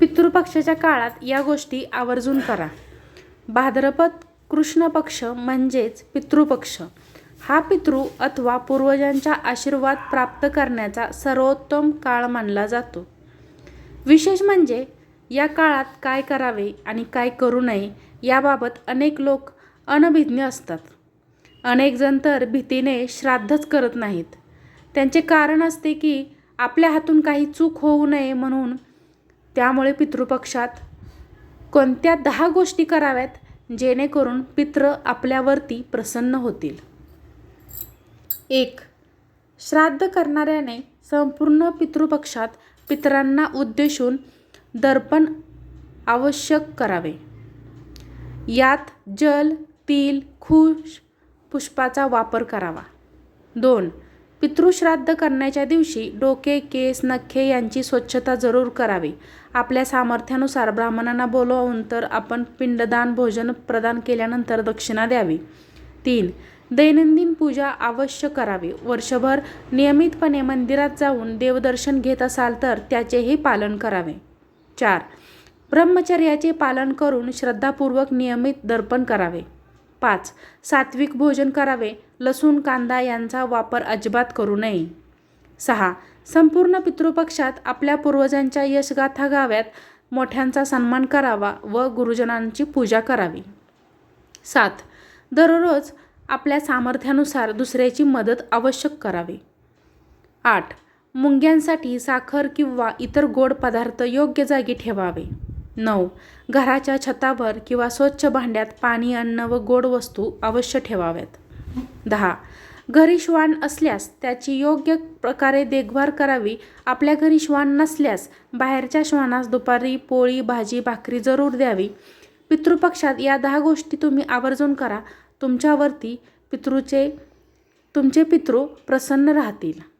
पितृपक्षाच्या काळात या गोष्टी आवर्जून करा. भाद्रपद कृष्ण पक्ष म्हणजेच पितृपक्ष. हा पितृ अथवा पूर्वजांचा आशीर्वाद प्राप्त करण्याचा सर्वोत्तम काळ मानला जातो. विशेष म्हणजे या काळात काय करावे आणि काय करू नये याबाबत अनेक लोक अनभिज्ञ असतात. अनेकजण तर भीतीने श्राद्धच करत नाहीत. त्यांचे कारण असते की आपल्या हातून काही चूक होऊ नये म्हणून त्यामुळे पितृपक्षात कोणत्या दहा गोष्टी कराव्यात जेणेकरून पित्र आपल्यावरती प्रसन्न होतील? एक श्राद्ध करणाऱ्याने संपूर्ण पितृपक्षात पितरांना उद्देशून दर्पण आवश्यक करावे. यात जल तिल खुश पुष्पाचा वापर करावा. दोन पितृश्राद्ध करण्याच्या दिवशी डोके केस नखे यांची स्वच्छता जरूर करावी. आपल्या सामर्थ्यानुसार ब्राह्मणांना बोलवून तर आपण पिंडदान भोजन प्रदान केल्यानंतर दक्षिणा द्यावी. तीन दैनंदिन पूजा अवश्य करावी. वर्षभर नियमितपणे मंदिरात जाऊन देवदर्शन घेत असाल तर त्याचेही पालन करावे. चार ब्रह्मचर्याचे पालन करून श्रद्धापूर्वक नियमित दर्पण करावे. पाच. सात्विक भोजन करावे. लसूण कांदा यांचा वापर अजिबात करू नये. सहा. संपूर्ण पितृपक्षात आपल्या पूर्वजांच्या यशगाथा गाव्यात मोठ्यांचा सन्मान करावा व गुरुजनांची पूजा करावी. सात. दररोज आपल्या सामर्थ्यानुसार दुसऱ्याची मदत आवश्यक करावी. आठ. मुंग्यांसाठी साखर किंवा इतर गोड पदार्थ योग्य जागी ठेवावे. नऊ. घराच्या छतावर किंवा स्वच्छ भांड्यात पाणी अन्न व गोड वस्तू अवश्य ठेवाव्यात. दहा. घरी श्वान असल्यास त्याची योग्य प्रकारे देखभाल करावी. आपल्या घरी श्वान नसल्यास बाहेरच्या श्वानास दुपारी पोळी भाजी भाकरी जरूर द्यावी. पितृपक्षात या दहा गोष्टी तुम्ही आवर्जून करा. तुमच्यावरती पितृचे तुमचे पितृ प्रसन्न राहतील.